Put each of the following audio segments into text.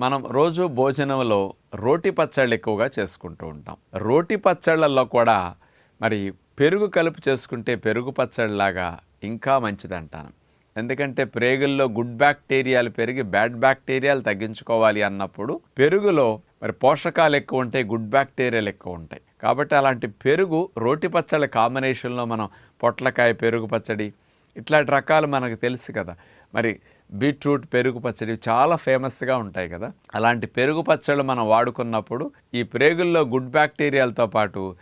మనం రోజు భోజనంలో రోటి పచ్చళ్ళు ఎక్కువగా చేసుకుంటూ ఉంటాం. రోటి పచ్చళ్ళల్లో కూడా మరి పెరుగు కలుపు చేసుకుంటే పెరుగు పచ్చడిలాగా ఇంకా మంచిది అంటాను ఎందుకంటే ప్రేగుల్లో గుడ్ బ్యాక్టీరియాలు పెరిగి బ్యాడ్ బ్యాక్టీరియాలు తగ్గించుకోవాలి అన్నప్పుడు పెరుగులో మరి పోషకాలు ఎక్కువ ఉంటాయి గుడ్ బ్యాక్టీరియాలు ఎక్కువ ఉంటాయి. కాబట్టి అలాంటి పెరుగు రోటి పచ్చళ్ళ కాంబినేషన్లో మనం పొట్లకాయ పెరుగు పచ్చడి ఇట్లాంటి రకాలు మనకు తెలుసు కదా. మరి బీట్రూట్ పెరుగు పచ్చడి చాలా ఫేమస్గా ఉంటాయి కదా. అలాంటి పెరుగు పచ్చళ్ళు మనం వాడుకున్నప్పుడు ఈ ప్రేగుల్లో గుడ్ బ్యాక్టీరియాలతో పాటు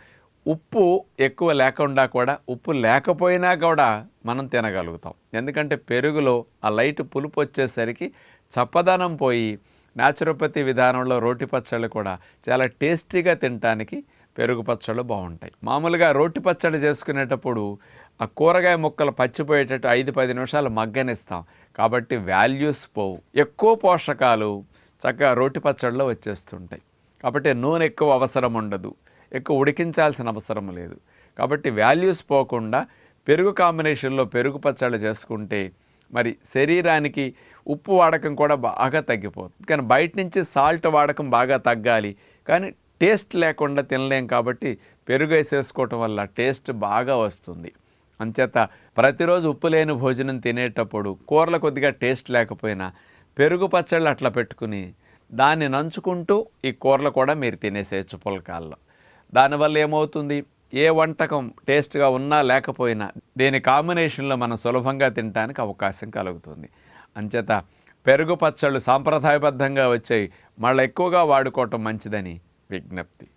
ఉప్పు ఎక్కువ లేకుండా కూడా ఉప్పు లేకపోయినా కూడా మనం తినగలుగుతాం. ఎందుకంటే పెరుగులో ఆ లైట్ పులుపు వచ్చేసరికి చప్పదనం పోయి న్యాచురోపతి విధానంలో రోటి పచ్చళ్ళు కూడా చాలా టేస్టీగా తినటానికి పెరుగు పచ్చళ్ళు బాగుంటాయి. మామూలుగా రోటి పచ్చడి చేసుకునేటప్పుడు ఆ కూరగాయ ముక్కలు పచ్చిపోయేటట్టు ఐదు పది నిమిషాలు మగ్గనిస్తాం. కాబట్టి వాల్యూస్ పోవు. ఎక్కువ పోషకాలు చక్కగా రోటి పచ్చడిలో వచ్చేస్తుంటాయి. కాబట్టి నూనె ఎక్కువ అవసరం ఉండదు. ఎక్కువ ఉడికించాల్సిన అవసరం లేదు. కాబట్టి వాల్యూస్ పోకుండా పెరుగు కాంబినేషన్లో పెరుగు పచ్చళ్ళు చేసుకుంటే మరి శరీరానికి ఉప్పు వాడకం కూడా బాగా తగ్గిపోతుంది. కానీ బయట నుంచి సాల్ట్ వాడకం బాగా తగ్గాలి. కానీ టేస్ట్ లేకుండా తినలేం కాబట్టి పెరుగు వేసేసుకోవటం వల్ల టేస్ట్ బాగా వస్తుంది. అంచేత ప్రతిరోజు ఉప్పు లేని భోజనం తినేటప్పుడు కూరలు కొద్దిగా టేస్ట్ లేకపోయినా పెరుగు పచ్చళ్ళు అట్లా పెట్టుకుని దాన్ని నంచుకుంటూ ఈ కూరలు కూడా మీరు తినేసేయచ్చు పుల్కాల్లో. దానివల్ల ఏమవుతుంది? ఏ వంటకం టేస్ట్గా ఉన్నా లేకపోయినా దీని కాంబినేషన్లో మనం సులభంగా తినడానికి అవకాశం కలుగుతుంది. అంచేత పెరుగు పచ్చళ్ళు సాంప్రదాయబద్ధంగా వచ్చాయి. మళ్ళీ ఎక్కువగా వాడుకోవటం మంచిదని വിജ്ഞപ്തി